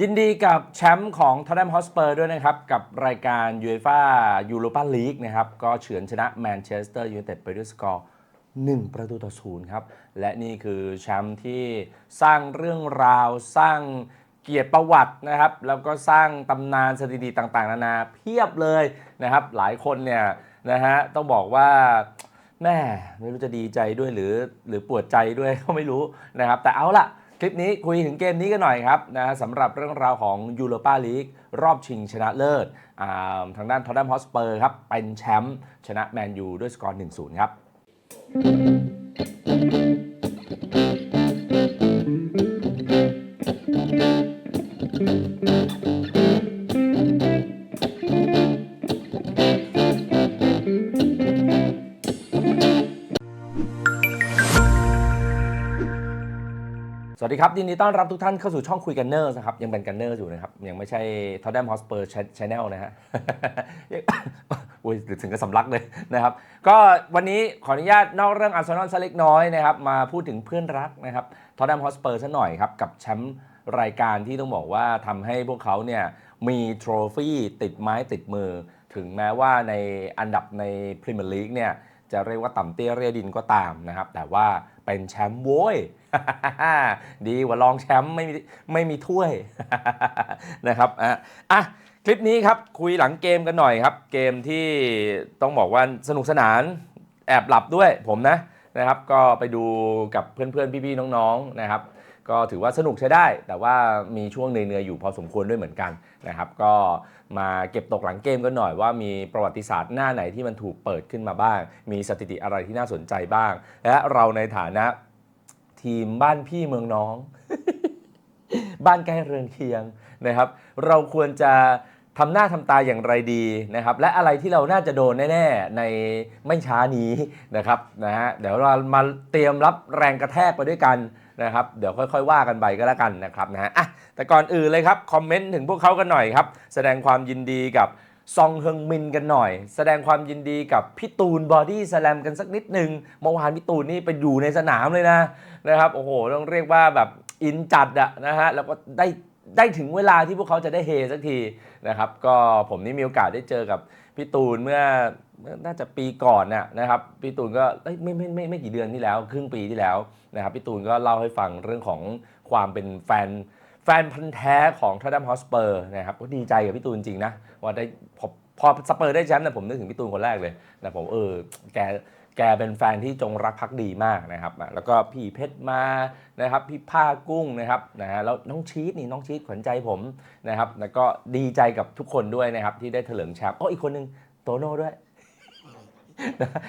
ยินดีกับแชมป์ของท o ตแ h มฮอสเปอร์ด้วยนะครับ กับรายการยูเอฟ่ายูโรปาลีกนะครับ ก็เฉือนชนะแมนเชสเตอร์ยูไนเต็ดไปด้วยสกอร์ 1 ประตูต่อศูนย์ครับ และนี่คือแชมป์ที่สร้างเรื่องราวสร้างเกียรติประวัตินะครับ แล้วก็สร้างตำนานสถิติต่างๆ นานาเพียบเลยนะครับ หลายคนเนี่ยนะฮะต้องบอกว่าแม่ไม่รู้จะดีใจด้วยหรือหรือปวดใจด้วยก็ไม่รู้นะครับ แต่เอาล่ะ คลิปนี้คุยถึงเกมนี้กันหน่อยครับนะสำหรับเรื่องราวของยูโรปาลีกรอบชิงชนะเลิศทางด้านทอ t แ h มฮอสเปอร์ครับ เป็นแชมป์ชนะแมนยูด้วยสกอร์ 1-0 ครับ วัสดีครับยินดีต้อนรับทุกท่านเข้าสู่ช่องคุยกันเนอร์นะครับยังเป็นกันเนอร์อยู่นะครับ ยังไม่ใช่ทอ t แ h มฮอสเปอร์ชแนลนะฮะอุ้ยถึงกับสำลักเลยนะครับ ก็วันนี้ขออนุญาตนอกเรื่องอาร์เซนอลสักเล็กน้อยนะครับมาพูดถึงเพื่อนรักนะครับทอ t แ h มฮอสเปอร์ซะหน่อยครับ กับแชมป์รายการที่ต้องบอกว่าทำให้พวกเขาเนี่ยมีโทรฟี่ติดไม้ติดมือ ถึงแม้ว่าในอันดับในพรีเมียร์ลีกเนี่ยจะเรียกว่าต่ำเตี้ยเรียดินก็ตามนะครับแต่ว่าเป็นแชมป์โว้ย ดีกว่ารองแชมป์ไม่มีไม่มีถ้วยนะครับอะอะคลิปนี้ครับคุยหลังเกมกันหน่อยครับ เกมที่ต้องบอกว่าสนุกสนานแอบหลับด้วยผมนะนะครับ ก็ไปดูกับเพื่อนๆ พี่ๆ น้องๆนะครับ ก็ถือว่าสนุกใช้ได้ แต่ว่ามีช่วงเหนื่อยๆอยู่พอสมควรด้วยเหมือนกันนะครับ ก็มาเก็บตกหลังเกมกันหน่อยว่ามีประวัติศาสตร์หน้าไหนที่มันถูกเปิดขึ้นมาบ้าง มีสถิติอะไรที่น่าสนใจบ้าง และเราในฐานะ ทีมบ้านพี่เมืองน้อง บ้านใกล้เรือนเคียงนะครับ เราควรจะทำหน้าทำตาอย่างไรดีนะครับ และอะไรที่เราน่าจะโดนแน่ ๆ ในไม่ช้านี้นะครับนะฮะเดี๋ยวเรามาเตรียมรับแรงกระแทกไปด้วยกันนะครับ เดี๋ยวค่อยๆว่ากันไปก็แล้วกันนะครับนะฮะอะแต่ก่อนอื่นเลยครับ คอมเมนต์ถึงพวกเขากันหน่อยครับ แสดงความยินดีกับ ซองเฮงมินกันหน่อย แสดงความยินดีกับพี่ตูนบอดี้สแลมกันสักนิดหนึ่งเมื่อวานพี่ตูนนี่ไปอยู่ในสนามเลยนะนะครับโอ้โหต้องเรียกว่าแบบอินจัดอะนะฮะแล้วก็ได้ได้ถึงเวลาที่พวกเขาจะได้เฮสักทีนะครับ ก็ผมนี่มีโอกาสได้เจอกับพี่ตูนเมื่อน่าจะปีก่อนน่ะนะครับพี่ตูนก็ไม่ไม่ไม่ไม่กี่เดือนที่แล้ว ครึ่งปีที่แล้วนะครับพี่ตูนก็เล่าให้ฟังเรื่องของความเป็นแฟน แฟนพันธ์แท้ของท o ตแ h มฮอสเปอร์นะครับก็ดีใจกับพี่ตูนจริงนะว่าได้พอพอสเปอร์ได้แชมป์เนี่ยผมนึกถึงพี่ตูนคนแรกเลยนะผมเออแกแกเป็นแฟนที่จงรักภักดีมากนะครับ แล้วก็พี่เพชรมานะครับพี่ผ้ากุ้งนะครับนะฮะแล้วน้องชีตนี่น้องชีตขวัญใจผมนะครับแล้วก็ดีใจกับทุกคนด้วยนะครับที่ได้เถลิงแชมป์โอ้อีกคนนึงโตโน่ด้วย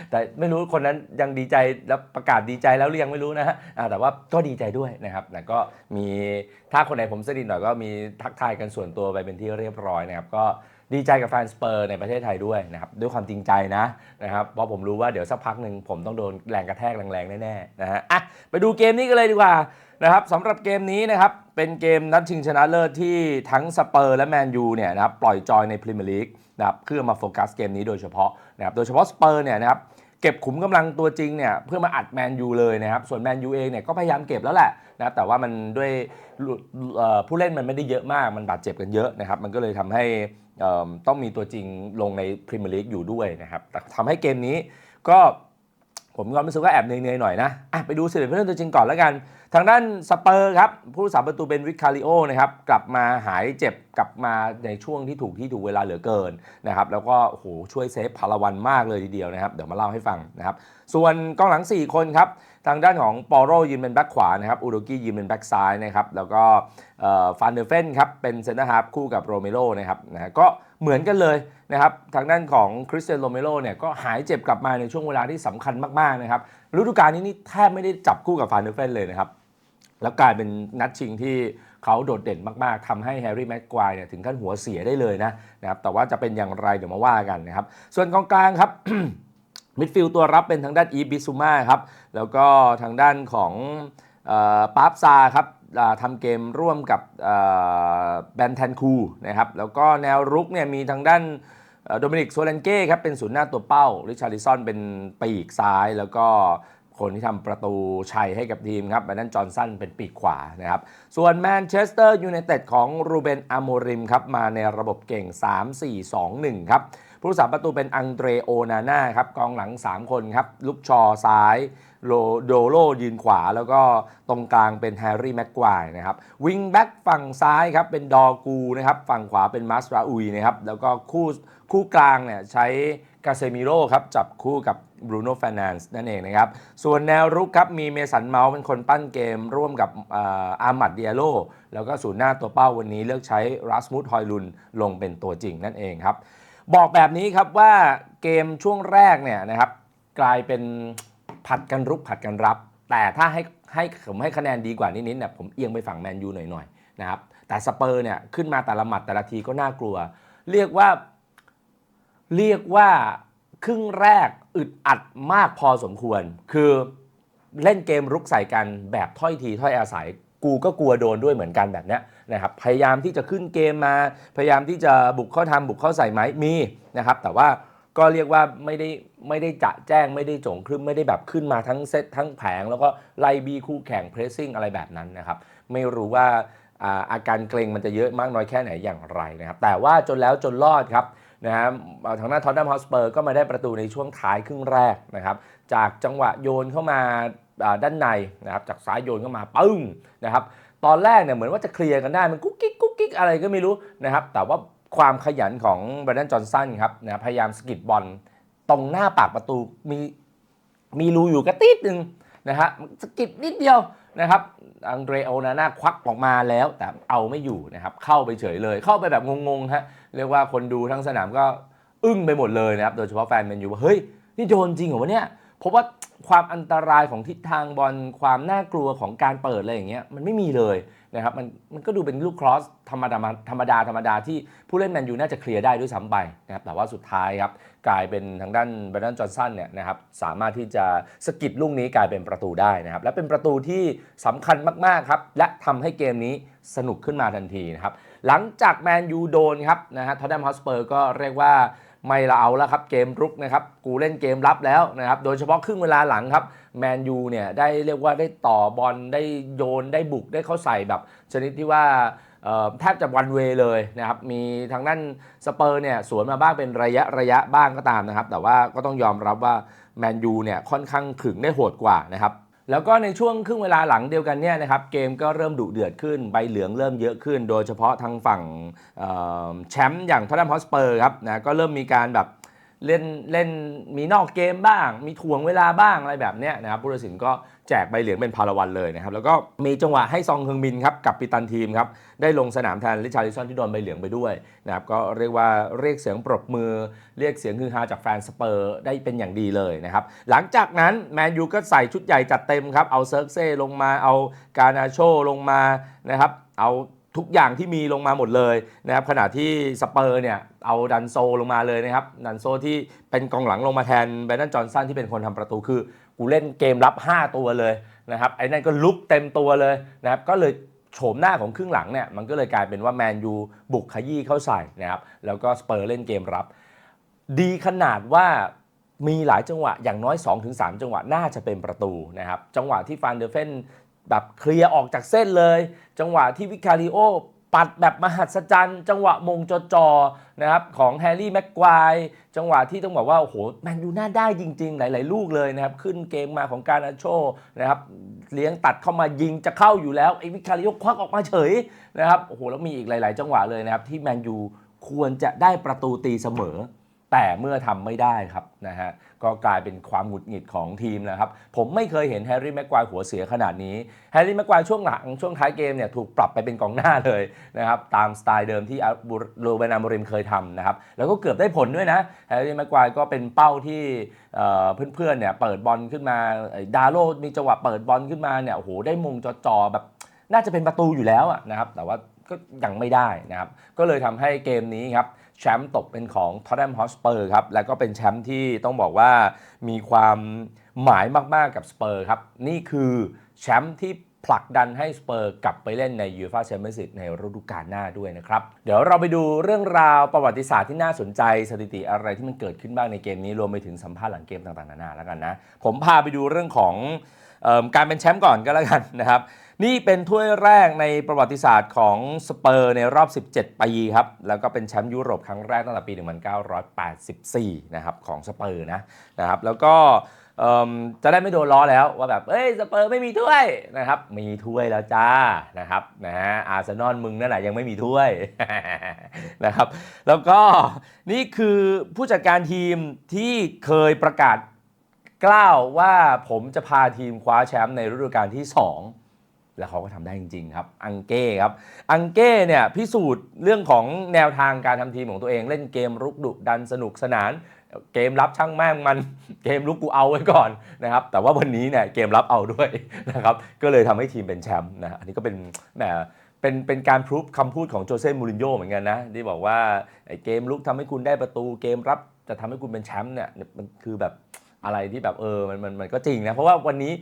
แต่ไม่รู้คนนั้นยังดีใจแล้วประกาศดีใจแล้วหรือยังไม่รู้นะฮะแต่ว่าก็ดีใจด้วยนะครับแต่ก็มีถ้าคนไหนผมสนิทหน่อยก็มีทักทายกันส่วนตัวไปเป็นที่เรียบร้อยนะครับก็ดีใจกับแฟนสเปอร์ในประเทศไทยด้วยนะครับด้วยความจริงใจนะนะครับเพราะผมรู้ว่าเดี๋ยวสักพักหนึ่งผมต้องโดนแรงกระแทกแรงๆแน่ๆนะฮะอะไปดูเกมนี้กันเลยดีกว่านะครับสำหรับเกมนี้นะครับเป็นเกมนัดชิงชนะเลิศที่ทั้งสเปอร์และแมนยูเนี่ยนะครับปล่อยจอยในพรีเมียร์ลีก นะครับเพื่อมาโฟกัสเกมนี้โดยเฉพาะนะครับโดยเฉพาะสเปอร์เนี่ยนะครับเก็บขุมกำลังตัวจริงเนี่ยเพื่อมาอัดแมนยูเลยนะครับส่วนแมนยูเองเนี่ยก็พยายามเก็บแล้วแหละนะแต่ว่ามันด้วยผู้เล่นมันไม่ได้เยอะมากมันบาดเจ็บกันเยอะนะครับมันก็เลยทำให้ต้องมีตัวจริงลงในพรีเมียร์ลีกอยู่ด้วยนะครับแต่ทำให้เกมนี้ก็ ผมก็รู้สึกว่าแอบเหนื่อยๆหน่อยนะอะไปดูสิเพื่อนตัวจริงก่อนแล้วกัน ทางด้านสเปอร์ครับ ผู้รักษาประตูเป็นวิคาริโอนะครับ กลับมาหายเจ็บกลับมาในช่วงที่ถูกที่ถูกเวลาเหลือเกินนะครับ แล้วก็โหช่วยเซฟพลาวันมากเลยทีเดียวนะครับ เดี๋ยวมาเล่าให้ฟังนะครับ ส่วนกองหลัง 4 คนครับ ทางด้านของปอโรยืนเป็นแบ็คขวานะครับอูโดกี้ยืนเป็นแบ็คซ้ายนะครับแล้วก็ฟานเดอร์เฟนครับเป็นเซนเตอร์ฮาร์ฟคู่กับโรเมโรนะครับนะก็เหมือนกันเลยนะครับทางด้านของคริสเตียนโรเมโรเนี่ยก็หายเจ็บกลับมาในช่วงเวลาที่สำคัญมากๆนะครับฤดูกาลนี้นี่แทบไม่ได้จับคู่กับฟานเดอร์เฟนเลยนะครับแล้วกลายเป็นนัดชิงที่เขาโดดเด่นมาก ๆทำให้แฮร์รี่แม็กควายเนี่ยถึงขั้นหัวเสียได้เลยนะนะครับแต่ว่าจะเป็นอย่างไรเดี๋ยวมาว่ากันนะครับส่วนกองกลางครับ มิดฟิลด์ตัวรับเป็นทางด้านอีบิซูมาครับ แล้วก็ทางด้านของปาร์ฟซาครับทำเกมร่วมกับแบนแทนคูนะครับ แล้วก็แนวรุกเนี่ยมีทางด้านโดมินิกโซเลนเก้ครับเป็นศูนย์หน้าตัวเป้า ริชาริซอนเป็นปีกซ้าย แล้วก็คนที่ทำประตูชัยให้กับทีมครับแบรนดอนจอห์นสันเป็นปีกขวานะครับ ส่วนแมนเชสเตอร์ยูไนเต็ดของรูเบนอาโมริมครับ มาในระบบเก่ง 3-4-2-1 ครับ ผู้รักษาประตูเป็นอังเดรโอนาน่าครับกองหลัง 3 คนครับลุกชอซ้ายโลโดโลยืนขวาแล้วก็ตรงกลางเป็นแฮร์รี่แม็กควายนะครับวิงแบ็กฝั่งซ้ายครับเป็นดอกูนะครับฝั่งขวาเป็นมัสราอุยนะครับแล้วก็คู่คู่กลางเนี่ยใช้กาเซมิโร่ครับจับคู่กับบรูโน่ฟ r น a นส์นั่นเองนะครับ ส่วนแนวรุกครับ มีเมสันเมาส์เป็นคนปั้นเกมร่วมกับอาร์มัดเดียโลแล้วก็ศูนย์หน้าตัวเป้าวันนี้เลือกใช้รัสมุดฮอยลุนลงเป็นตัวจริงนั่นเองครับ บอกแบบนี้ครับว่าเกมช่วงแรกเนี่ยนะครับกลายเป็นผัดกันรุกผัดกันรับ แต่ถ้าให้ให้ผมให้คะแนนดีกว่านิดๆเนี่ยผมเอียงไปฝั่งแมนยูหน่อยๆนะครับแต่สเปอร์เนี่ยขึ้นมาแต่ละหมัดแต่ละทีก็น่ากลัว เรียกว่าเรียกว่าครึ่งแรกอึดอัดมากพอสมควร คือเล่นเกมรุกใส่กันแบบถ้อยทีถ้อยอาศัย กูก็กลัวโดนด้วยเหมือนกันแบบเนี้ย นะครับพยายามที่จะขึ้นเกมมา พยายามที่จะบุกเข้าทำบุกเข้าใส่ไหมมีนะครับแต่ว่าก็เรียกว่าไม่ได้ไม่ได้จะแจ้งไม่ได้จงครึ้มไม่ได้แบบขึ้นมาทั้งเซตทั้งแผง แล้วก็ไล่บีคู่แข่งเพรสซิ่งอะไรแบบนั้นนะครับไม่รู้ว่าอาการเกรงมันจะเยอะมากน้อยแค่ไหนอย่างไรนะครับแต่ว่าจนแล้วจนรอดครับนะฮะทางด้านท็อตแนมฮอสเปอร์ก็มาได้ประตูในช่วงท้ายครึ่งแรกนะครับจากจังหวะโยนเข้ามาอ่าด้านในนะครับจากซ้ายโยนเข้ามาปึ้งนะครับ ตอนแรกเนี่ยเหมือนว่าจะเคลียร์กันได้มันกุ๊กกิ๊กกุ๊กกิ๊กอะไรก็ไม่รู้นะครับแต่ว่าความขยันของแบรนดอนจอห์นสันครับนะพยายามสกิดบอลตรงหน้าปากประตูมีมีรูอยู่กระติดหนึ่งนะฮะสกิดนิดเดียวนะครับอังเดรโอนาน่าควักออกมาแล้วแต่เอาไม่อยู่นะครับเข้าไปเฉยเลย เข้าไปแบบงงๆฮะเรียกว่าคนดูทั้งสนามก็อึ้งไปหมดเลยนะครับโดยเฉพาะแฟนแมนยูว่าเฮ้ยนี่โดนจริงเหรอวะเนี่ย เพราะว่าความอันตรายของทิศทางบอลความน่ากลัวของการเปิดอะไรอย่างเงี้ยมันไม่มีเลยนะครับมันมันก็ดูเป็นลูกครอสธรรมดาธรรมดาธรรมดาที่ผู้เล่นแมนยูน่าจะเคลียร์ได้ด้วยซ้ำไปนะครับแต่ว่าสุดท้ายครับกลายเป็นทางด้านแบรนดอนจอห์นสันเนี่ยนะครับสามารถที่จะสกิดลูกนี้กลายเป็นประตูได้นะครับและเป็นประตูที่สำคัญมากๆครับและทำให้เกมนี้สนุกขึ้นมาทันทีนะครับหลังจากแมนยูโดนครับนะฮะทอตแนมฮอสเปอร์ก็เรียกว่า ไม่ละเอาแล้วครับเกมรุกนะครับกูเล่นเกมรับแล้วนะครับโดยเฉพาะครึ่งเวลาหลังครับแมนยูเนี่ยได้เรียกว่าได้ต่อบอลได้โยนได้บุกได้เข้าใส่แบบ ชนิดที่ว่าแทบจะวันเวเลยนะครับมีทางด้านสเปอร์เนี่ยสวนมาบ้างเป็นระยะระยะบ้างก็ตามนะครับ แต่ว่าก็ต้องยอมรับว่าแมนยูเนี่ยค่อนข้างขึงได้โหดกว่านะครับ แล้วก็ในช่วงครึ่งเวลาหลังเดียวกันเนี่ยนะครับเกมก็เริ่มดุเดือดขึ้นใบเหลืองเริ่มเยอะขึ้น โดยเฉพาะทางฝั่งแชมป์อย่างทอตแนมฮอสเปอร์ครับนะก็เริ่มมีการแบบเล่นเล่นมีนอกเกมบ้าง มีถ่วงเวลาบ้างอะไรแบบเนี้ยนะครับผู้ตัดสินก็ แจกใบเหลืองเป็นพาราวันเลยนะครับ แล้วก็มีจังหวะให้ซองเฮงมินครับกับปิตันทีมครับได้ลงสนามแทนลิชาริซอนที่โดนใบเหลืองไปด้วยนะครับก็เรียกว่าเรียกเสียงปรบมือ เรียกเสียงฮือฮาจากแฟนสเปอร์ได้เป็นอย่างดีเลยนะครับ หลังจากนั้นแมนยูก็ใส่ชุดใหญ่จัดเต็มครับเอาเซิร์กเซ่ลงมาเอากานาโชลงมานะครับเอาทุกอย่างที่มีลงมาหมดเลยนะครับขณะที่สเปอร์เนี่ยเอาดันโซลงมาเลยนะครับดันโซที่เป็นกองหลังลงมาแทนแบรนดอนจอห์นสันที่เป็นคนทำประตูคือ กูเล่นเกมรับ 5 ตัวเลยนะครับไอ้นั่นก็ลุกเต็มตัวเลยนะครับก็เลยโฉมหน้าของครึ่งหลังเนี่ยมันก็เลยกลายเป็นว่าแมนยูบุกขยี้เข้าใส่นะครับแล้วก็สเปอร์เล่นเกมรับ ดีขนาดว่ามีหลายจังหวะอย่างน้อย 2-3 จังหวะน่าจะเป็นประตูนะครับจังหวะที่ฟานเดอร์เฟนแบบเคลียร์ออกจากเส้นเลย จังหวะที่วิคาริโอ ปัดแบบมหัศจรรย์ จังหวะมงจอจอนะครับของแฮร์รี่แม็กควายจังหวะที่ต้องบอกว่า โอ้โหแมนยูน่าได้จริง ๆ หลาย ๆ ลูกเลยนะครับ ขึ้นเกมมาของการอาโชนะครับเลี้ยงตัดเข้ามายิงจะเข้าอยู่แล้วไอ้วิคาริโอควักออกมาเฉยนะครับโอ้โหแล้วมีอีกหลาย ๆ จังหวะเลยนะครับที่แมนยูควรจะได้ประตูตีเสมอ แต่เมื่อทำไม่ได้ครับนะฮะก็กลายเป็นความหงุดหงิดของทีมนะครับ ผมไม่เคยเห็นแฮร์รี่แม็กควายหัวเสียขนาดนี้แฮร์รี่แม็กควายช่วงหลังช่วงท้ายเกมเนี่ยถูกปรับไปเป็นกองหน้าเลยนะครับตามสไตล์เดิมที่โรเบนามริมเคยทำนะครับแล้วก็เกือบได้ผลด้วยนะแฮร์รี่แม็กควายก็เป็นเป้าที่เอ่อเพื่อนๆเนี่ยเปิดบอลขึ้นมาดาโลมีจังหวะเปิดบอลขึ้นมาเนี่ยโอ้โหได้มงจอๆแบบน่าจะเป็นประตูอยู่แล้วนะครับแต่ว่าก็ยังไม่ได้นะครับก็เลยทำให้เกมนี้ครับ แชมป์ตกเป็นของทอ t แ n มฮอสเปอร์ครับ แล้วก็เป็นแชมป์ที่ต้องบอกว่ามีความหมายมาก ๆ กับสเปอร์ครับ นี่คือแชมป์ที่ผลักดันให้สเปอร์กลับไปเล่นในยูฟ่าแชมเปี้ยนส์ลีกในฤดูกาลหน้าด้วยนะครับ เดี๋ยวเราไปดูเรื่องราวประวัติศาสตร์ที่น่าสนใจ สถิติอะไรที่มันเกิดขึ้นบ้างในเกมนี้ รวมไปถึงสัมภาษณ์หลังเกมต่างๆนานาแล้วกันนะ ผมพาไปดูเรื่องของออการเป็นแชมป์ก่อนก็แล้วกันนะครับ นี่เป็นถ้วยแรกในประวัติศาสตร์ของสเปอร์ในรอบ 17 ปีครับ แล้วก็เป็นแชมป์ยุโรปครั้งแรกตั้งแต่ปี 1984 นะครับของสเปอร์นะนะครับ แล้วก็จะได้ไม่โดนล้อแล้วว่าแบบเอ้ยสเปอร์ไม่มีถ้วยนะครับมีถ้วยแล้วจ้านะครับนะฮะอาร์เซนอลมึงนั่นแหละยังไม่มีถ้วยนะครับแล้วก็นี่คือผู้จัดการทีมที่เคยประกาศกล้าวว่าผมจะพาทีมคว้าแชมป์ในฤดูกาลที่ 2 แล้วเขาก็ทำได้จริง ๆ ครับ อังเก้ครับ อังเก้เนี่ยพิสูจน์เรื่องของแนวทางการทำทีมของตัวเอง เล่นเกมรุกดุดันสนุกสนาน เกมรับช่างแม่งมัน เกมลุกกูเอาไว้ก่อนนะครับ แต่ว่าวันนี้เนี่ยเกมรับเอาด้วยนะครับ ก็เลยทำให้ทีมเป็นแชมป์นะ อันนี้ก็เป็นแหมเป็นเป็นการพรูฟคำพูดของโจเซ่มูรินโญ่เหมือนกันนะ ที่บอกว่าเกมลุกทำให้คุณได้ประตู เกมรับจะทำให้คุณเป็นแชมป์เนี่ยมันคือแบบอะไรที่แบบเออมันมันมันก็จริงนะ เพราะว่าวันนี้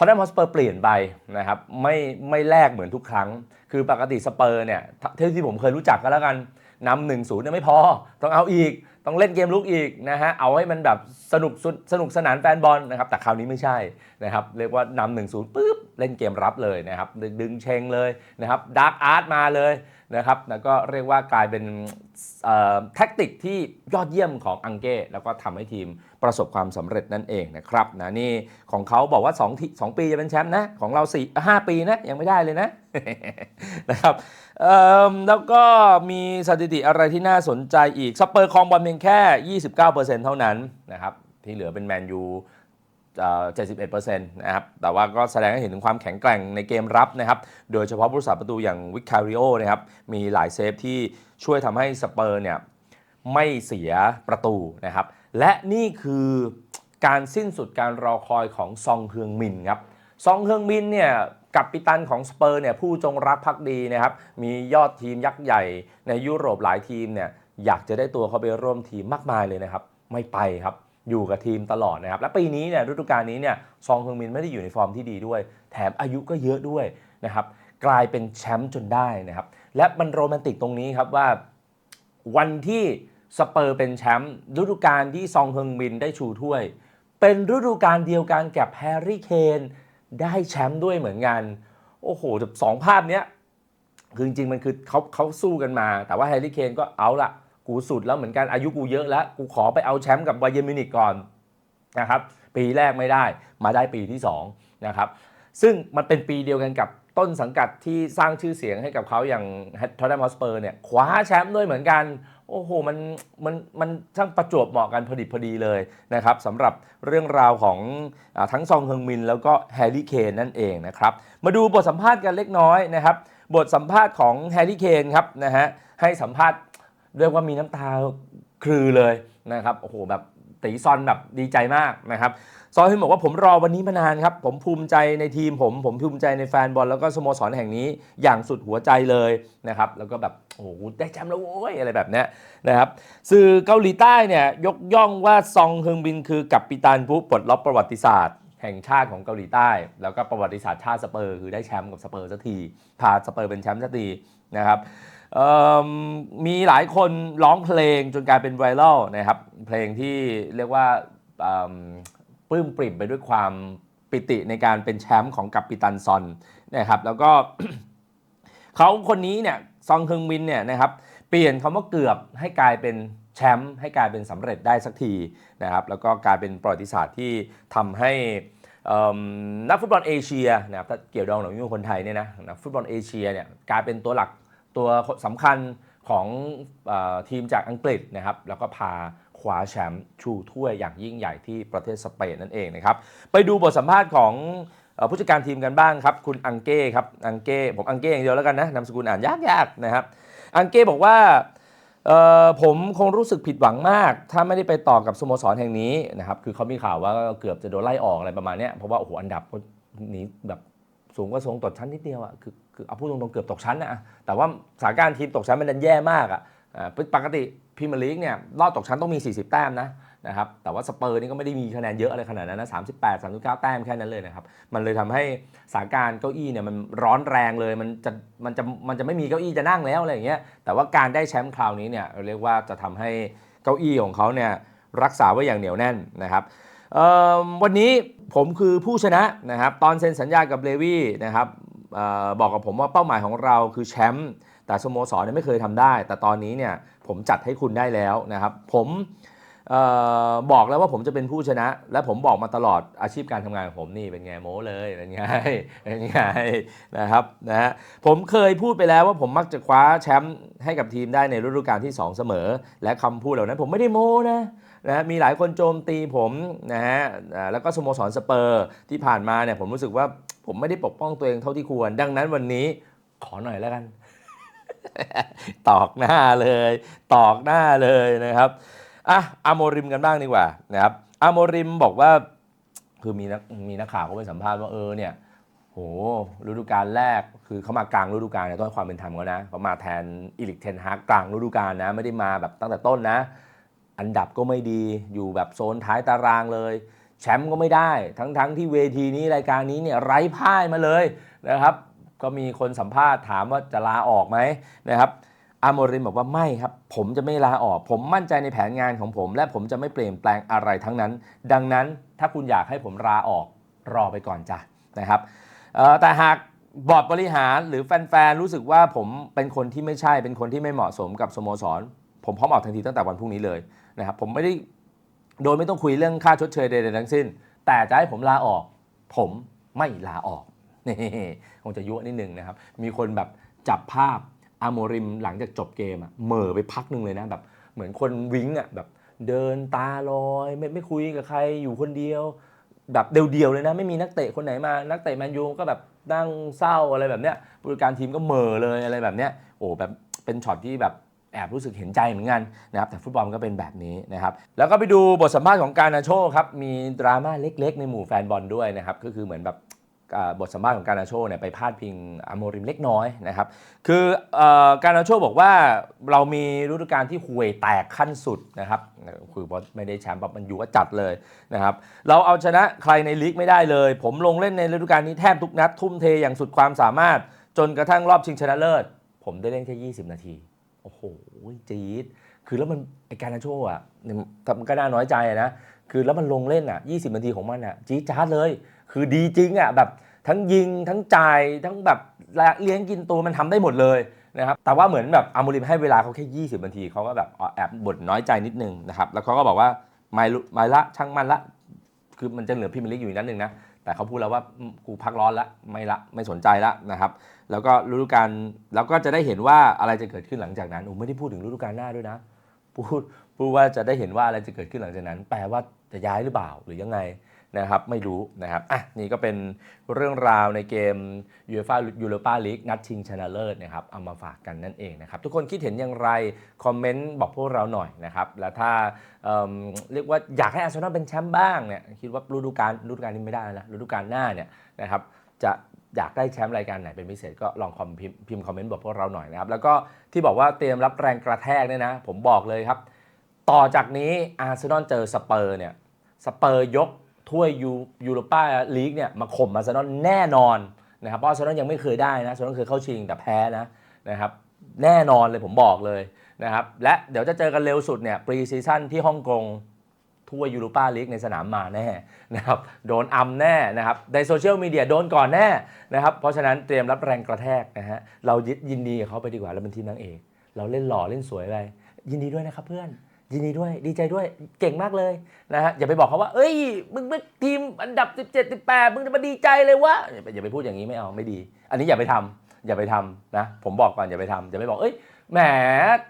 อตแนมฮอสเปอร์เปลี่ยนไปนะครับไม่ไม่แลกเหมือนทุกครั้ง คือปกติสเปอร์เนี่ยเท่าที่ผมเคยรู้จักก็แล้วกันนำหนึ่งศูนย์เนี่ยไม่พอ ต้องเอาอีก ต้องเล่นเกมลุกอีกนะฮะเอาให้มันแบบสนุกสสนุกสนานแฟนบอลนะครับแต่คราวนี้ไม่ใช่นะครับเรียกว่านำหนึ่งศูนย์ปุ๊บเล่นเกมรับเลยนะครับดึงเชงเลยนะครับดาร์กอาร์ตมาเลยนะครับแล้วก็เรียกว่ากลายเป็นเอ่อแท็กติกที่ยอดเยี่ยมของอังเก้แล้วก็ทำให้ทีม ประสบความสำเร็จนั่นเองนะครับนะนี่ของเขาบอกว่า2ที่2ปีจะเป็นแชมป์นะของเรา4 5ปีนะยังไม่ได้เลยนะนะครับแล้วก็มีสถิติอะไรที่น่าสนใจอีกสเปอร์คองบอลเพียงแค่ 29%เท่านั้นนะครับที่เหลือเป็นแมนยูเอ่อ71%นะครับ แต่ว่าก็แสดงให้เห็นถึงความแข็งแกร่งในเกมรับนะครับ โดยเฉพาะผู้รักษาประตูอย่างวิคาริโอนะครับ มีหลายเซฟที่ช่วยทำให้สเปอร์เนี่ยไม่เสียประตูนะครับ และนี่คือการสิ้นสุดการรอคอยของซองเฮืองมินครับซองเฮืองมินเนี่ยกับปิตันของสเปอร์เนี่ยผู้จงรักภักดีนะครับมียอดทีมยักษ์ใหญ่ในยุโรปหลายทีมเนี่ยอยากจะได้ตัวเขาไปร่วมทีมมากมายเลยนะครับ ไม่ไปครับอยู่กับทีมตลอดนะครับ และปีนี้เนี่ยฤดูกาลนี้เนี่ยซองเฮืองมินไม่ได้อยู่ในฟอร์มที่ดีด้วย แถมอายุก็เยอะด้วยนะครับกลายเป็นแชมป์จนได้นะครับ และมันโรแมนติกตรงนี้ครับว่าวันที่ สเปอร์เป็นแชมป์ฤดูกาลที่ซองเฮิงมินได้ชูถ้วย เป็นฤดูกาลเดียวกันกับแฮร์รี่เคนได้แชมป์ด้วยเหมือนกัน โอ้โหแบบสองภาพเนี้ยคือจริงๆมันคือเขาเขาสู้กันมา แต่ว่าแฮร์รี่เคนก็เอาละกูสุดแล้วเหมือนกันอายุกูเยอะแล้ว กูขอไปเอาแชมป์กับไบเยมินิกก่อนนะครับปีแรกไม่ได้มาได้ปีที่สองนะครับซึ่งมันเป็นปีเดียวกันกับต้นสังกัดที่สร้างชื่อเสียงให้กับเขาอย่างทอตแนมฮอสเปอร์เนี่ยคว้าแชมป์ด้วยเหมือนกัน โอ้โหมันมันมันช่างประจวบเหมาะกันพอดีพอดีเลยนะครับสำหรับเรื่องราวของอทั้งซองเฮงมิน แล้วก็แฮร์รี่เคนนั่นเองนะครับมาดูบทสัมภาษณ์กันเล็กน้อยนะครับบทสัมภาษณ์ของแฮร์รี่เคนครับนะฮะให้สัมภาษณ์เรียกว่ามีน้ำตาคลือเลยนะครับโอ้โหแบบ ตีซอนแบบดีใจมากนะครับซอฮึนบอกว่าผมรอวันนี้มานานครับ ผมภูมิใจในทีมผม ผมภูมิใจในแฟนบอลแล้วก็สโมสรแห่งนี้อย่างสุดหัวใจเลยนะครับแล้วก็แบบโอ้โหได้แชมป์แล้วโว้ยอะไรแบบนี้นะครับสื่อเกาหลีใต้เนี่ยยกย่องว่าซองฮึงบินคือกัปตันผู้ปลดล็อกประวัติศาสตร์ แห่งชาติของเกาหลีใต้ แล้วก็ประวัติศาสตร์ชาติสเปอร์ คือได้แชมป์กับสเปอร์สักที พาสเปอร์เป็นแชมป์สักทีนะครับมมีหลายคนร้องเพลงจนกลายเป็นไวรัลนะครับ เพลงที่เรียกว่าปลื้มปริ่มไปด้วยความปิติในการเป็นแชมป์ของกัปปิตันซอนนะครับแล้วก็เขาคนนี้เนี่ยซองเฮิงมินเนี่ยนะครับเปลี่ยนคำว่าเกือบให้กลายเป็น แชมป์ให้กลายเป็นสำเร็จได้สักทีนะครับแล้วก็กลายเป็นประวัติศาสตร์ที่ทำให้นักฟุตบอลเอเชียนะครับถ้าเกี่ยวดองหรือยุ่งคนไทยเนี่ยนะนักฟุตบอลเอเชียเนี่ยกลายเป็นตัวหลักตัวสำคัญของอทีมจากอังกฤษนะครับแล้วก็พาคว้าแชมป์ชูถ้วยอย่างยิ่งใหญ่ที่ประเทศสเปนนั่นเองนะครับไปดูบทสัมภาษณ์ของผู้จัดการทีมกันบ้างครับ คุณอังเก้ครับอังเก้ผมอังเก้อย่างเดียวแล้วกันนะนามสกุลอ่านยากๆนะครับอังเก้บอกว่า เอ่อผมคงรู้สึกผิดหวังมาก ถ้าไม่ได้ไปต่อกับสโมสรแห่งนี้นะครับคือเขามีข่าวว่าเกือบจะโดนไล่ออกอะไรประมาณเนี้ยเพราะว่าโอ้โหอันดับก็หนีแบบสูงกว่าทรงตกชั้นนิดเดียวอะคือคือเอาพูดตรงๆเกือบตกชั้นนะแต่ว่าสถานการณ์ทีมตกชั้นมันดันแย่มากอะอ่าปกติพรีเมียร์ลีกเนี่ยรอบตกชั้นต้องมี 40 แต้มนะ นะครับแต่ว่าสเปอร์นี่ก็ไม่ได้มีคะแนนเยอะอะไรขนาดนั้นนะ38 39แปดสามสิบเก้าแต้มแค่นั้นเลยนะครับมันเลยทำให้สถานการณ์เก้าอี้เนี่ยมันร้อนแรงเลยมันจะมันจะมันจะไม่มีเก้าอี้จะนั่งแล้วอะไรอย่างเงี้ยแต่ว่าการได้แชมป์คราวนี้เนี่ยเรียกว่าจะทำให้เก้าอี้ของเขาเนี่ยรักษาไว้อย่างเหนียวแน่นนะครับวันนี้ผมคือผู้ชนะนะครับตอนเซ็นสัญญากับเลวี่นะครับออบอกกับผมว่าเป้าหมายของเราคือแชมป์แต่สโมสรเนี่ยไม่เคยทำได้ แต่ตอนนี้เนี่ยผมจัดให้คุณได้แล้วนะครับผม บอกแล้วว่าผมจะเป็นผู้ชนะ และผมบอกมาตลอดอาชีพการทำงานของผมนี่เป็นไงโม้เลยเป็นไงเป็นไงนะครับนะฮะผมเคยพูดไปแล้วว่าผมมักจะคว้าแชมป์ให้กับทีมได้ในฤดูกาลที่ 2 เสมอ และคำพูดเหล่านั้นผมไม่ได้โม้นะนะมีหลายคนโจมตีผมนะฮะแล้วก็สโมสรสเปอร์ที่ผ่านมาเนี่ยผมรู้สึกว่าผมไม่ได้ปกป้องตัวเองเท่าที่ควร ดังนั้นวันนี้ขอหน่อยแล้วกัน ตอกหน้าเลย ตอกหน้าเลยนะครับ อะอาโมริมกันบ้างดีกว่านะครับอาโมริมบอกว่าคือมีนักมีนักข่าวเขาไปสัมภาษณ์ว่าเออเนี่ยโหฤดูกาลแรกคือเขามากลางฤดูกาลเนี่ยต้องให้ความเป็นธรรมเขานะเขามาแทนอิลิกเทนฮากกลางฤดูกาลนะไม่ได้มาแบบตั้งแต่ต้นนะ อันดับก็ไม่ดีอยู่แบบโซนท้ายตารางเลย แชมป์ก็ไม่ได้ทั้งๆทที่เวทีนี้รายการนี้เนี่ยไร้พ่ายมาเลยนะครับ ก็มีคนสัมภาษณ์ถามว่าจะลาออกไหมนะครับ อาโมริมบอกว่าไม่ครับ ผมจะไม่ลาออก ผมมั่นใจในแผนงานของผม และผมจะไม่เปลี่ยนแปลงอะไรทั้งนั้น ดังนั้นถ้าคุณอยากให้ผมลาออกรอไปก่อนจ้ะนะครับแต่หากบอร์ดบริหารหรือแฟนๆรู้สึกว่าผมเป็นคนที่ไม่ใช่เป็นคนที่ไม่เหมาะสมกับสโมสร ผมพร้อมออกทันทีตั้งแต่วันพรุ่งนี้เลยนะครับผมไม่ได้โดยไม่ต้องคุยเรื่องค่าชดเชยใดๆทั้งสิ้น แต่จะให้ผมลาออก ผมไม่ลาออกนี่คงจะยั่วนิดนึงนะครับ มีคนแบบจับภาพ อาโมริมหลังจากจบเกมอะเหม่อไปพักหนึ่งเลยนะแบบเหมือนคนวิ้งอะแบบเดินตาลอยไม่ไม่คุยกับใครอยู่คนเดียว แบบเดียวๆเลยนะ ไม่มีนักเตะคนไหนมา นักเตะแมนยูก็แบบนั่งเศร้าอะไรแบบเนี้ยผู้การทีมก็เหม่อเลยอะไรแบบเนี้ยโอ้แบบเป็นช็อตที่แบบแอบรู้สึกเห็นใจเหมือนกันนะครับแต่ฟุตบอลก็เป็นแบบนี้นะครับแล้วก็ไปดูบทสัมภาษณ์ของการนาโชครับมีดราม่าเล็ก ๆ ในหมู่แฟนบอลด้วยนะครับก็คือเหมือนแบบ บทสัมภาษณ์ของการนาโชเนี่ยไปพาดพิงอโมริมเล็กน้อยนะครับ คืออการนาโชบอกว่าเรามีฤดูกาลที่ห่วยแตกขั้นสุดนะครับคือว่าไม่ได้แชมป์แบบมันอยู่ก็จัดเลยนะครับ เราเอาชนะใครในลีกไม่ได้เลย ผมลงเล่นในฤดูกาลนี้แทบทุกนัด ทุ่มเทอย่างสุดความสามารถ จนกระทั่งรอบชิงชนะเลิศ ผมได้เล่นแค่ 20 นาที โอ้โหจี๊ดคือแล้วมันไอการนาโชอะเนี่ยมันก็น่าน้อยใจนะคือแล้วมันลงเล่นอะ 20 นาทีของมันอะจี๊ดจ๊าดเลย คือดีจริงอะแบบ ทั้งยิงทั้งจ่ายทั้งแบบเลี้ยงกินตัวมันทำได้หมดเลยนะครับแต่ว่าเหมือนแบบอามูริมให้เวลาเขาแค่ 20 นาทีเขาก็แบบแอบบ่นน้อยใจนิดนึงนะครับแล้วเขาก็บอกว่าไม่ไม่ละช่างมันละ คือมันจะเหลือพรีเมียร์ลีกอยู่นัดนึงนะแต่เขาพูดแล้วว่ากูพักร้อนละไม่ละไม่สนใจละนะครับแล้วก็ฤดูกาลแล้วก็จะได้เห็นว่าอะไรจะเกิดขึ้นหลังจากนั้นอูไม่ได้พูดถึงฤดูกาลหน้าด้วยนะพูดพูดว่าจะได้เห็นว่าอะไรจะเกิดขึ้นหลังจากนั้น แปลว่าจะย้ายหรือเปล่าหรือยังไง นะครับไม่รู้นะครับอะนี่ก็เป็นเรื่องราวในเกมยูเอฟ่ายูโรปาลีกนัดชิงชนะเลิศนะครับเอามาฝากกันนั่นเองนะครับทุกคนคิดเห็นอย่างไร คอมเมนต์บอกพวกเราหน่อยนะครับแล้วถ้าเเรียกว่าอยากให้อาร์เซนอลเป็นแชมป์บ้างเนี่ยคิดว่าฤดูกาลฤดูกาลนี้ไม่ได้แล้วนะฤดูกาลหน้าเนี่ยนะครับจะอยากได้แชมป์รายการไหนเป็นพิเศษก็ลองคอมพิมพ์พิมพ์คอมเมนต์บอกพวกเราหน่อยนะครับแล้วก็ที่บอกว่าเตรียมรับแรงกระแทกเนี่ยนะผมบอกเลยครับ ต่อจากนี้อาร์เซนอลเจอสเปอร์เนี่ยสเปอร์ยก ถ้วยยูยูโรป้าลีกเนี่ยมาข่มอาร์เซนอลแน่นอนนะครับเพราะอาร์เซนอลยังไม่เคยได้นะอาร์เซนอลเคยเข้าชิงแต่แพ้นะนะครับแน่นอนเลยผมบอกเลยนะครับและเดี๋ยวจะเจอกันเร็วสุดเนี่ยปรีซีซั่นที่ฮ่องกงถ้วยยูโรปาลีกในสนามมาแน่นะครับโดนอัมแน่นะครับในโซเชียลมีเดียโดนก่อนแน่นะครับเพราะฉะนั้นเตรียมรับแรงกระแทกนะฮะเรายิยินดีกับเขาไปดีกว่าเราเป็นทีมนางเอก เราเล่นหล่อเล่นสวยไปยินดีด้วยนะครับเพื่อน ยินดีด้วยดีใจด้วยเก่งมากเลยนะฮะอย่าไปบอกเขาว่า เอ้ย มึงมึงทีมอันดับ 17 18 มึงจะมาดีใจเลยวะอย่าไปอย่าไปพูดอย่างนี้ไม่เอาไม่ดี อันนี้อย่าไปทำอย่าไปทำนะผมบอกก่อนอย่าไปทำอย่าไปบอกเอ้ยแหม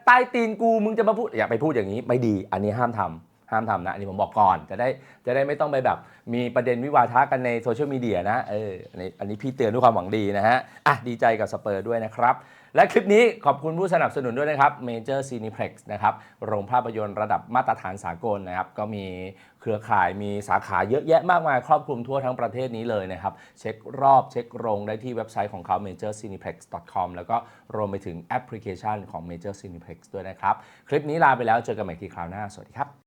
ใต้ตีนกูมึงจะมาพูดอย่าไปพูดอย่างนี้ไม่ดี อันนี้ห้ามทำห้ามทำนะอันนี้ผมบอกก่อนจะได้จะได้ไม่ต้องไปแบบ มีประเด็นวิวาทะกันในโซเชียลมีเดียนะเอออันนี้อันนี้พี่เตือนด้วยความหวังดีนะฮะอะดีใจกับสเปอร์ด้วยนะครับ และคลิปนี้ขอบคุณผู้สนับสนุนด้วยนะครับ Major Cineplex นะครับ โรงภาพยนตร์ระดับมาตรฐานสากลนะครับ ก็มีเครือข่ายมีสาขาเยอะแยะมากมาย ครอบคลุมทั่วทั้งประเทศนี้เลยนะครับ เช็ครอบเช็คโรงได้ที่เว็บไซต์ของเขา majorcineplex.com แล้วก็รวมไปถึงแอปพลิเคชันของ Major Cineplex ด้วยนะครับ คลิปนี้ลาไปแล้วเจอกันใหม่ทีคราวหน้า สวัสดีครับ